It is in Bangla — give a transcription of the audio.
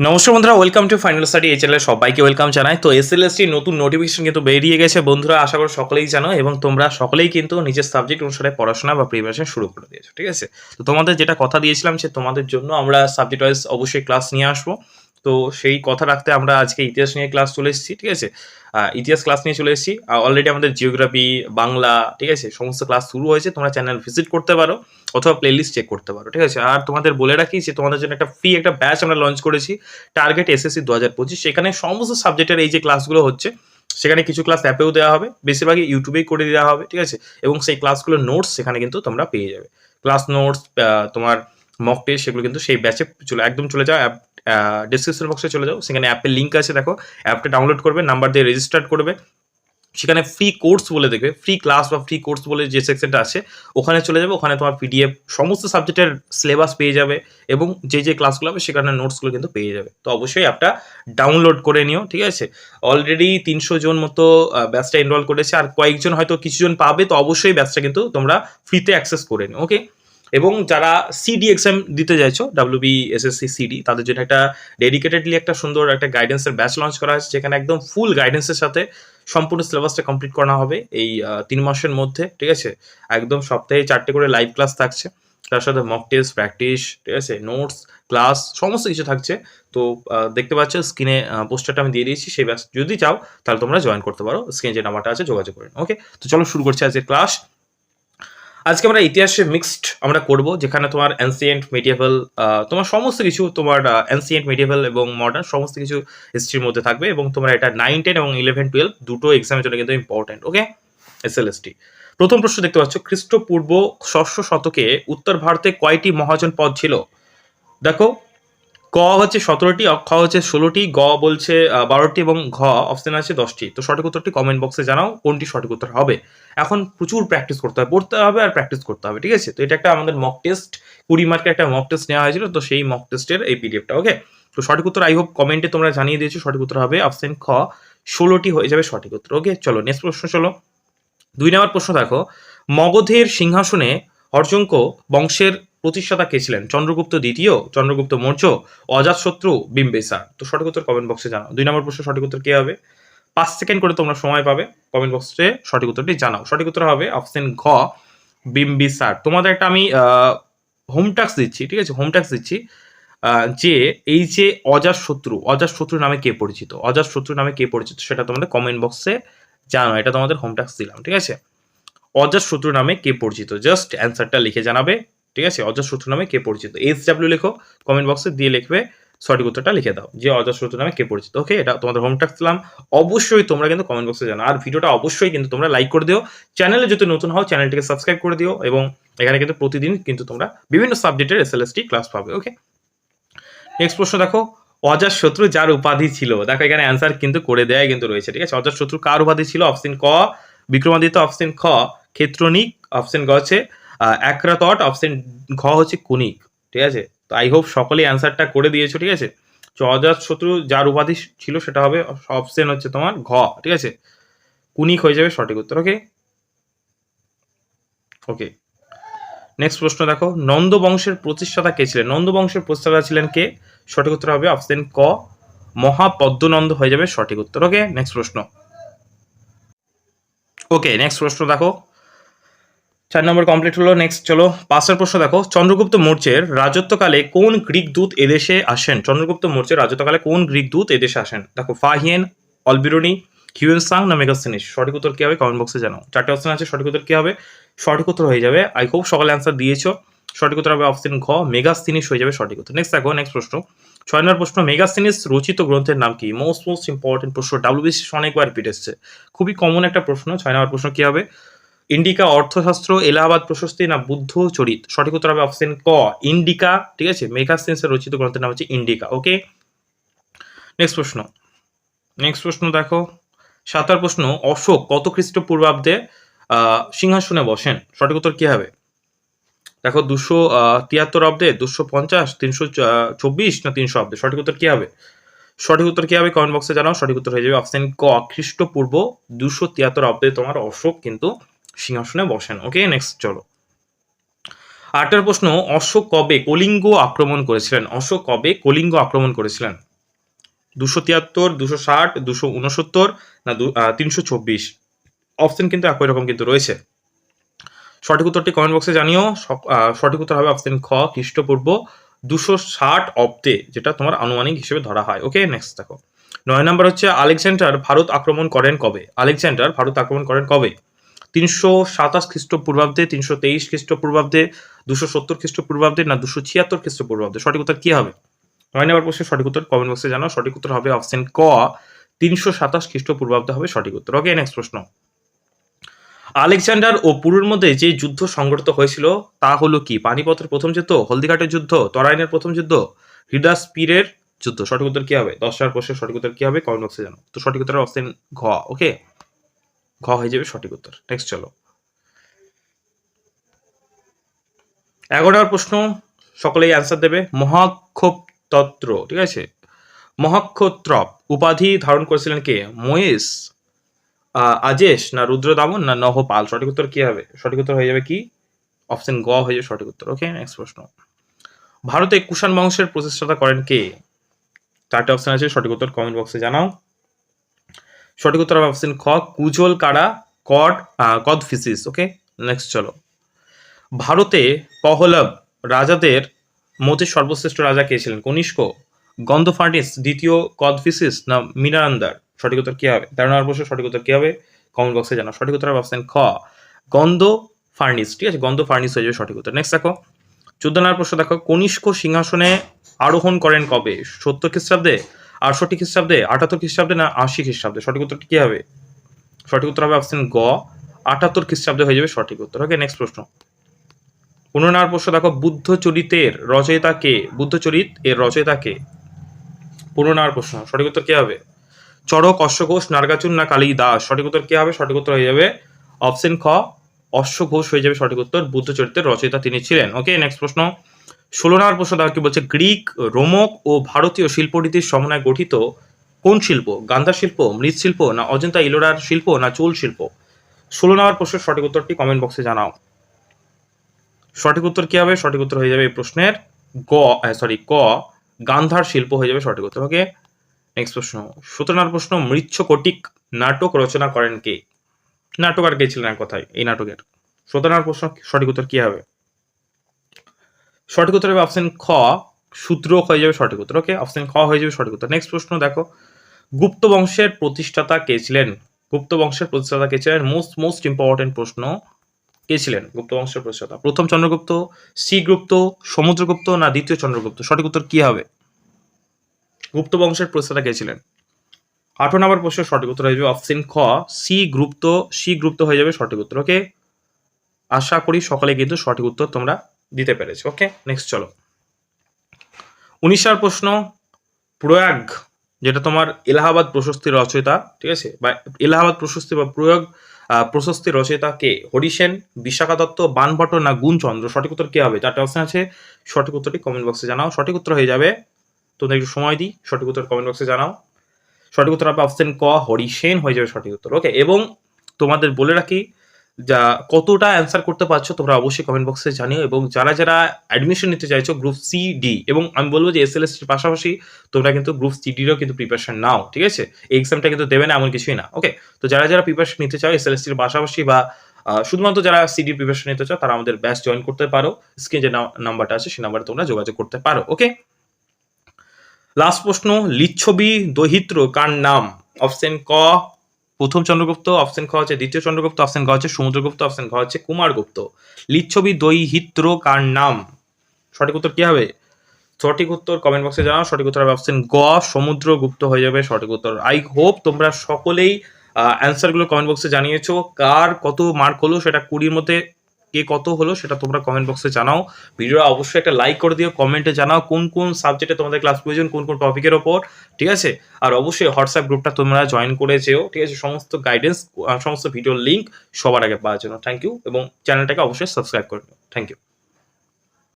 নমস্কার বন্ধুরা ওয়েলকাম টু ফাইনাল স্টাডি এই চ্যানেলে সবাইকে ওয়েলকাম জানাই। তো এস এসএলএসটি নতুন নোটিফিকেশন কিন্তু বেরিয়ে গেছে বন্ধুরা, আশা করি সকলেই জানো এবং তোমরা সকলেই কিন্তু নিজের সাবজেক্ট অনুসারে পড়াশোনা বা প্রিপারেশন শুরু করে দিয়েছ, ঠিক আছে? তো তোমাদের যেটা কথা দিয়েছিলাম যে তোমাদের জন্য আমরা সাবজেক্ট ওয়াইজ অবশ্যই ক্লাস নিয়ে আসব। তো সেই কথা রাখতে আমরা আজকে ইতিহাস নিয়ে ক্লাস চলে এসেছি, ঠিক আছে? ইতিহাস ক্লাস নিয়ে চলে এসেছি। অলরেডি আমাদের জিওগ্রাফি বাংলা, ঠিক আছে? সমস্ত ক্লাস শুরু হয়েছে, তোমরা চ্যানেল ভিজিট করতে পারো অথবা প্লেলিস্ট চেক করতে পারো, ঠিক আছে? আর তোমাদের বলে রাখি যে তোমাদের জন্য একটা ফ্রি একটা ব্যাচ আমরা লঞ্চ করেছি টার্গেট এসএসসি দু হাজার পঁচিশ। সেখানে সমস্ত সাবজেক্টের এই যে ক্লাসগুলো হচ্ছে, সেখানে কিছু ক্লাস অ্যাপেও দেওয়া হবে, বেশিরভাগই ইউটিউবেই করে দেওয়া হবে, ঠিক আছে? এবং সেই ক্লাসগুলোর নোটস সেখানে কিন্তু তোমরা পেয়ে যাবে। ক্লাস নোটস তোমার মক টেস্ট সেগুলো কিন্তু সেই ব্যাচে চলে, একদম চলে যাও অ্যাপ ডিসক্রিপশন বক্সে চলে যাও। সেখানে অ্যাপের লিঙ্ক আছে, দেখো। অ্যাপটা ডাউনলোড করবে নাম্বার দিয়ে রেজিস্টার করবে। সেখানে ফ্রি কোর্স বলে দেখবে ফ্রি ক্লাস বা ফ্রি কোর্স বলে যে সেকশনটা আছে, ওখানে চলে যাবে। ওখানে তোমার পিডিএফ সমস্ত সাবজেক্টের সিলেবাস পেয়ে যাবে এবং যে যে ক্লাসগুলো হবে সেখানে নোটসগুলো কিন্তু পেয়ে যাবে। তো অবশ্যই অ্যাপটা ডাউনলোড করে নিও, ঠিক আছে? অলরেডি তিনশো জন মতো ব্যাচটা এনরোল করেছে। আর কয়েকজন হয়তো কিছুজন পাবে, তো অবশ্যই ব্যাচটা কিন্তু তোমরা ফ্রিতে অ্যাক্সেস করে নিও ওকে এবং যারা সিডি এক্সাম দিতে চাইছো ডাব্লিউবি এসএসসি সিডি তাদের জন্য একটা ডেডিকেটেডলি একটা সুন্দর একটা গাইডেন্সের ব্যাচ লঞ্চ করা হয়েছে, যেখানে একদম ফুল গাইডেন্সের সাথে সম্পূর্ণ সিলেবাসটা কমপ্লিট করা হবে এই তিন মাসের মধ্যে, ঠিক আছে? একদম সপ্তাহে চারটে করে লাইভ ক্লাস থাকছে, তার সাথে মক টেস্ট প্র্যাকটিস ঠিক আছে? নোটস ক্লাস সমস্ত কিছু থাকছে। তো দেখতে পাচ্ছ স্ক্রিনে পোস্টারটা আমি দিয়ে দিয়েছি, সেই ব্যাচ যদি চাও, তাহলে তোমরা জয়েন করতে পারো। স্ক্রিনে যে নাম্বারটা আছে, যোগাযোগ করে ওকে তো চলো শুরু করছি আজকের ক্লাস আজকে আমরা ইতিহাসে মিক্সড আমরা করব, যেখানে তোমার অ্যান্সিয়েন্ট মেডিয়েভাল তোমার সমস্ত কিছু তোমার অ্যান্সিয়েন্ট মেডিয়েভাল এবং মডার্ন সমস্ত কিছু হিস্ট্রির মধ্যে থাকবে এবং তোমার এটা নাইন টেন এবং ইলেভেন টুয়েলভ দুটো এক্সামের জন্য কিন্তু ইম্পর্টেন্ট ওকে এসএলএসটি প্রথম প্রশ্ন দেখতে পাচ্ছ, খ্রিস্টপূর্ব ষষ্ঠ শতকে উত্তর ভারতে কয়টি মহাজন পদ ছিল? দেখো ক হচ্ছে সতেরোটি খ হচ্ছে ষোলোটি, গ বলছে বারোটি এবং ঘ, অপশন আছে দশটি। তো সঠিক উত্তরটি কমেন্ট বক্সে জানাও কোনটি সঠিক উত্তর হবে। এখন প্রচুর প্র্যাকটিস করতে হবে, পড়তে হবে আর প্র্যাকটিস করতে হবে, ঠিক আছে? তো এটা একটা আমাদের মক টেস্ট কুড়ি মার্কের একটা মক টেস্ট নেওয়া হয়েছিল, তো সেই মক টেস্টের এই পিডিএফটা ওকে তো সঠিক উত্তর আই হোপ কমেন্টে তোমরা জানিয়ে দিয়েছ, সঠিক উত্তর হবে অপশন খ, ষোলোটি হয়ে যাবে সঠিক উত্তর ওকে চলো নেক্সট প্রশ্ন চলো। দুই নম্বর প্রশ্ন দেখো, মগধের সিংহাসনে অর্জঙ্ক বংশের প্রতিষ্ঠাতা কে ছিলেন? চন্দ্রগুপ্ত দ্বিতীয়, চন্দ্রগুপ্ত মৌর্য অজাতশত্রু বিম্বেসার। তো সঠিক উত্তর কমেন্ট বক্সে জানাও। দুই নম্বর প্রশ্ন সঠিক উত্তর কে হবে? পাঁচ সেকেন্ড করে তোমরা সময় পাবে। কমেন্ট বক্সে সঠিক উত্তরটি জানাও। সঠিক উত্তর হবে অপশন ঘ, বিম্বিসার। তোমাদের একটা আমি হোম ট্যাক্স দিচ্ছি, ঠিক আছে? হোম ট্যাক্স দিচ্ছি যে এই যে অজাত শত্রু অজাত শত্রু নামে কে পরিচিত? অজাত শত্রু নামে কে পরিচিত সেটা তোমাদের কমেন্ট বক্সে জানো এটা তোমাদের হোম ট্যাক্স দিলাম, ঠিক আছে? অজাত শত্রু নামে কে পরিচিত? জাস্ট অ্যান্সারটা লিখে জানাবে। ঠিক আছে? অজাত শত্রু নামে কে পরিচিত? এইচ ডাব্লিউ লেখো কমেন্ট বক্সে দিয়ে লিখবে, সঠিক উত্তরটা লিখে দাও, যে অজাত শত্রু নামে কে পরিচিত। ওকে এটা তোমাদের হোম ট্যাক্স দিলাম। অবশ্যই তোমরা কিন্তু কমেন্ট বক্সে জানো। আর ভিডিওটা অবশ্যই কিন্তু তোমরা লাইক করে দিও। চ্যানেলে যদি নতুন হও চ্যানেলটিকে সাবস্ক্রাইব করে দিও এবং এখানে কিন্তু প্রতিদিন কিন্তু তোমরা বিভিন্ন সাবজেক্টের এসএলএসটি ক্লাস পাবে। ওকে নেক্সট প্রশ্ন দেখো। অজাত শত্রু যার উপাধি ছিল? দেখো, এখানে অ্যান্সার কিন্তু করে দেয় কিন্তু রয়েছে, ঠিক আছে? অজাত শত্রু কার উপাধি ছিল? অপশন ক, বিক্রমাদিত্য অপশন খ, ক্ষেত্রনিক অপশন গ হচ্ছে একরাতট অপশন ঘ হচ্ছে কুনিক, ঠিক আছে? তো আই হোপ সকলেই অ্যান্সারটা করে দিয়েছ, ঠিক আছে? তো অজাত শত্রু যার উপাধি ছিল সেটা হবে অপশন হচ্ছে তোমার ঘ, ঠিক আছে? কুনিক হয়ে যাবে সঠিক উত্তর ওকে ওকে নেক্সট প্রশ্ন দেখো, নন্দ বংশের প্রতিষ্ঠাতা কে ছিলেন? নন্দ বংশের প্রতিষ্ঠাতা ছিলেন কে? সঠিক উত্তর হবে অপশন ক, মহাপদ্মনন্দ হয়ে যাবে সঠিক উত্তর ওকে নেক্সট প্রশ্ন। ওকে নেক্সট প্রশ্ন দেখো চার নম্বর কমপ্লিট হলো নেক্সট চলো পাঁচের প্রশ্ন দেখো, চন্দ্রগুপ্ত মৌর্যের রাজত্বকালে কোন গ্রিক দূত এদেশে আসেন? চন্দ্রগুপ্ত মৌর্যের রাজত্বকালে কোন গ্রিক দূত এদেশে আসেন? দেখো, ফাহিয়েন, অলবিরনি, হিউয়েন সাং না মেগাস্তিনিস সঠিক উত্তর কি হবে? কমেন্ট বক্সে জানাও। চারটে অপশন আছে, সঠিক উত্তর কি হবে? সঠিক উত্তর হয়ে যাবে। আই হোপ সকালে অ্যান্সার দিয়েছ। সঠিক উত্তর হবে অপশন ঘ মেগাস্তিনিস হয়ে যাবে সঠিক উত্তর। নেক্সট দেখো নেক্সট প্রশ্ন। ছয় নম্বর প্রশ্ন মেগাস্তিনিস রচিত গ্রন্থের নাম কি? মোস্ট মোস্ট ইম্পর্টেন্ট প্রশ্ন। ডাব্লিউবিসি অনেকবার রিপিট এসছে। খুবই কমন একটা প্রশ্ন। ছয় নম্বর প্রশ্ন কি হবে? ইন্ডিকা অর্থশাস্ত্র, এলাহাবাদ প্রশস্তি, না বুদ্ধ চরিত? সঠিক উত্তর হবে অপশন ক, ইন্ডিকা, ঠিক আছে? মেগাস্তিনিসের রচিত গ্রন্থের নাম হচ্ছে ইন্ডিকা, ওকে? নেক্সট প্রশ্ন। নেক্সট প্রশ্ন দেখো। সাতার প্রশ্ন, অশোক কত খ্রিস্টপূর্বাব্দে সিংহাসনে বসেন? সঠিক উত্তর কি হবে? দেখো, দুশো তিয়াত্তর অব্দে, দুশো পঞ্চাশ, তিনশো চব্বিশ, না তিনশো অব্দে? সঠিক উত্তর কি হবে? সঠিক উত্তর কি হবে? কমেন্ট বক্সে জানাও। সঠিক উত্তর হয়ে যাবে অপশন ক, খ্রিস্টপূর্ব দুশো তিয়াত্তর অব্দে তোমার অশোক কিন্তু সিংহাসনে বসেন। ওকে নেক্সট চলো। আটটার প্রশ্ন, অশোক কবে কলিঙ্গ আক্রমণ করেছিলেন? অশোক কবে কলিঙ্গ আক্রমণ করেছিলেন? দুশো তিয়াত্তর, দুশো ষাট, দুশো উনসত্তর না তিনশো চব্বিশ? অপশন কিন্তু একই রকম কিন্তু রয়েছে। সঠিক উত্তরটি কমেন্ট বক্সে জানিও। সঠিক উত্তর হবে অপশন খ, খ্রিস্টপূর্ব। দুশো ষাট অব্দে, যেটা তোমার আনুমানিক হিসেবে ধরা হয়। ওকে নেক্সট দেখো। নয় নম্বর হচ্ছে, আলেকজান্ডার ভারত আক্রমণ করেন কবে? আলেকজান্ডার ভারত আক্রমণ করেন কবে? তিনশো সাতাশ খ্রিস্টপূর্বাব্দে, তিনশো তেইশ খ্রিস্টপূর্বাব্দে, দুশো সত্তর খ্রিস্টপূর্বাব্দে না, দুশো ছিয়াত্তর খ্রিস্টপূর্বাব্দে? সঠিক উত্তর কি হবে? নয় নম্বর প্রশ্নের সঠিক উত্তর? কমেন্ট বক্সে জানাও। সঠিক উত্তর হবে অপশন ক, তিনশো সাতাশ খ্রিস্টপূর্বাব্দে হবে সঠিক উত্তর। ওকে নেক্সট প্রশ্ন। আলেকজান্ডার ও পুরুর মধ্যে যে যুদ্ধ সংঘটিত হয়েছিল, তা হলো কি? পানিপথের প্রথম যুদ্ধ, হলদিঘাটের যুদ্ধ, তরাইনের প্রথম যুদ্ধ হিডাস পীরের যুদ্ধ? সঠিক উত্তর কি হবে? দশটার প্রশ্নের সঠিক উত্তর কি হবে? কমেন্ট বক্সে জানো তো সঠিক উত্তর অপশন ঘ ওকে ঘ হয়ে যাবে সঠিক উত্তর। নেক্সট চলো। এগারোটার প্রশ্ন সকলেই অ্যান্সার দেবে। মহাক্ষোপ তত্র ঠিক আছে? মহাক্ষত্রপ উপাধি ধারণ করেছিলেন কে? আহ, আজেশ না রুদ্র দামন না নহপাল? সঠিক উত্তর কি হবে? সঠিক উত্তর হয়ে যাবে কি? অপশন গ হয়ে যাবে সঠিক উত্তর। ওকে নেক্সট প্রশ্ন। ভারতে কুষাণ বংশের প্রতিষ্ঠাতা করেন কে? চারটে অপশন আছে সঠিক উত্তর কমেন্ট বক্সে জানাও। সঠিক উত্তর হবে অপশন খ, কুজল কারা, কড কদ ফিসিস ওকে নেক্সট চলো। ভারতে পহলব রাজাদের মধ্যে সর্বশ্রেষ্ঠ রাজা কে ছিলেন? কনিষ্ক গন্ধফার্নিস দ্বিতীয় কদফিসিস না মিনারান্দার? সঠিক উত্তর কি হবে? তেরো নম্বর প্রশ্ন সঠিক উত্তর কি হবে? কমেন্ট বক্সে জানাও। সঠিক উত্তর হবে অপশন খ গন্ধ ফার্নিস ঠিক আছে গন্ধ ফার্নিস হয়ে যাবে সঠিক উত্তর। নেক্সট দেখো। চোদ্দ নম্বর প্রশ্ন দেখো। কনিষ্ক সিংহাসনে আরোহণ করেন কবে? সত্তর খ্রিস্টাব্দে আটষট্টি খ্রিস্টাব্দে, আটাত্তর খ্রিস্টাব্দে না আশি খ্রিস্টাব্দে? সঠিক উত্তর কি হবে? সঠিক উত্তর হবে অপশন গ। আটাত্তর খ্রিস্টাব্দে হয়ে যাবে সঠিক উত্তর। ওকে নেক্সট প্রশ্ন। পনেরো নম্বর প্রশ্ন, দেখো, বুদ্ধ চরিতের রচয়িতা কে? বুদ্ধ চরিত এর রচয়িতা কে? পনেরো নম্বর প্রশ্ন। সঠিক উত্তর কি হবে? চরক অশ্বঘোষ নার্গাচুন না কালী দাস? সঠিক উত্তর কি হবে? সঠিক উত্তর হয়ে যাবে অপশন খ। অশ্বঘোষ হয়ে যাবে সঠিক উত্তর। বুদ্ধ চরিত্রের রচয়িতা তিনি ছিলেন। ওকে নেক্সট প্রশ্ন। ষোলো নম্বর প্রশ্ন দেখো কি বলছে? গ্রিক, রোমক ও ভারতীয় শিল্পরীতির সমন্বয়ে গঠিত কোন শিল্প? গান্ধার শিল্প মৃৎশিল্প না অজন্তা ইলোরার শিল্প, না চুল শিল্প? ষোলো নম্বর প্রশ্নের সঠিক উত্তরটি কমেন্ট বক্সে জানাও। সঠিক উত্তর কি হবে? সঠিক উত্তর হয়ে যাবে এই প্রশ্নের গ সরি ক, গান্ধার শিল্প হয়ে যাবে সঠিক উত্তর। ওকে নেক্সট প্রশ্ন। সতেরো নম্বর প্রশ্ন মৃচ্ছকটিক নাটক রচনা করেন কে? নাটক আর কে ছিলেন এক কথায়? এই নাটকের। সতেরো নম্বর প্রশ্ন সঠিক উত্তর কি হবে? সঠিক উত্তর হবে অপশন খ, সূত্র হয়ে যাবে সঠিক উত্তর। ওকে অপশন খ হয়ে যাবে সঠিক উত্তর। নেক্সট প্রশ্ন দেখো। গুপ্ত বংশের প্রতিষ্ঠাতা কে ছিলেন? গুপ্ত বংশের প্রতিষ্ঠাতা কে ছিলেন? মোস্ট মোস্ট ইম্পর্টেন্ট প্রশ্ন, কে ছিলেন? গুপ্ত বংশের প্রতিষ্ঠাতা। প্রথম চন্দ্রগুপ্ত, সি গুপ্ত, সমুদ্রগুপ্ত না দ্বিতীয় চন্দ্রগুপ্ত? সঠিক উত্তর কি হবে? গুপ্ত বংশের প্রতিষ্ঠাতা কে ছিলেন? আঠারো নম্বর প্রশ্নের সঠিক উত্তর হয়ে যাবে অপশন খ, সি গুপ্ত সি গুপ্ত হয়ে যাবে সঠিক উত্তর। ওকে আশা করি সকলে কিন্তু সঠিক উত্তর তোমরা দিতে পেরেছ। ওকে নেক্সট চলো। উনিশ নম্বর প্রশ্ন, প্রয়াগ, যেটা তোমার এলাহাবাদ প্রশস্তির রচয়িতা, ঠিক আছে? বা এলাহাবাদ প্রশস্তি বা প্রয়োগ প্রশস্তি রচয়িতা কে? হরিসেন বিশাখা দত্ত বানভট্ট না গুণচন্দ্র? সঠিক উত্তর কে হবে? চারটে অপশন আছে। সঠিক উত্তরটি কমেন্ট বক্সে জানাও। সঠিক উত্তর হয়ে যাবে। তোমরা একটু সময় দিই। সঠিক উত্তর কমেন্ট বক্সে জানাও। সঠিক উত্তর হবে অপশন ক, হরিসেন হয়ে যাবে সঠিক উত্তর। ওকে এবং তোমাদের বলে রাখি যা কতটা অ্যান্সার করতে পারছ তোমরা অবশ্যই কমেন্ট বক্সে জানিও এবং যারা যারা অ্যাডমিশন নিতে চাইছো গ্রুপ সি ডি এবং আমি বলব যে এস এল পাশাপাশি তোমরা কিন্তু গ্রুপ সি ডিরও কিন্তু প্রিপারেশন নাও, ঠিক আছে? এক্সামটা কিন্তু দেবে না, এমন কিছুই না ওকে তো যারা যারা প্রিপারেশন নিতে চাও এস এল এসটির পাশাপাশি বা শুধুমাত্র যারা সিডি প্রিপারেশন নিতে চাও তারা আমাদের ব্যাচ জয়েন করতে পারো। স্ক্রিনে যে নাম্বারটা আছে সেই নাম্বারে তোমরা যোগাযোগ করতে পারো ওকে লাস্ট প্রশ্ন, লিচ্ছবি দহিত্র কার নাম? অপশন ক প্রথম চন্দ্রগুপ্ত, অপশন খ হচ্ছে দ্বিতীয় চন্দ্রগুপ্ত, অপশন খ হচ্ছে সমুদ্রগুপ্ত, অপশন খাওয়া হচ্ছে কুমারগুপ্ত। লিচ্ছবি দৈহিত্র কার নাম? সঠিক উত্তর কি হবে? সঠিক উত্তর কমেন্ট বক্সে জানাও, সঠিক উত্তর হবে অপশন গ, সমুদ্রগুপ্ত হয়ে যাবে, সঠিক উত্তর। আই হোপ তোমরা সকলেই অ্যান্সারগুলো কমেন্ট বক্সে জানিয়েছো, কার কত মার্ক হলো সেটা কুড়ির মধ্যে কে কত হলো সেটা তোমরা কমেন্ট বক্সে জানাও। ভিডিও অবশ্যই একটা লাইক করে দিও কমেন্টে জানাও কোন কোন সাবজেক্টে তোমাদের ক্লাস প্রয়োজন, কোন কোন টপিকের ওপর, ঠিক আছে? আর অবশ্যই হোয়াটসঅ্যাপ গ্রুপটা তোমরা জয়েন করে যেও ঠিক আছে? সমস্ত গাইডেন্স সমস্ত ভিডিওর লিঙ্ক সবার আগে পাওয়ার জন্য। থ্যাংক ইউ এবং চ্যানেলটাকে অবশ্যই সাবস্ক্রাইব করে নিও। Thank you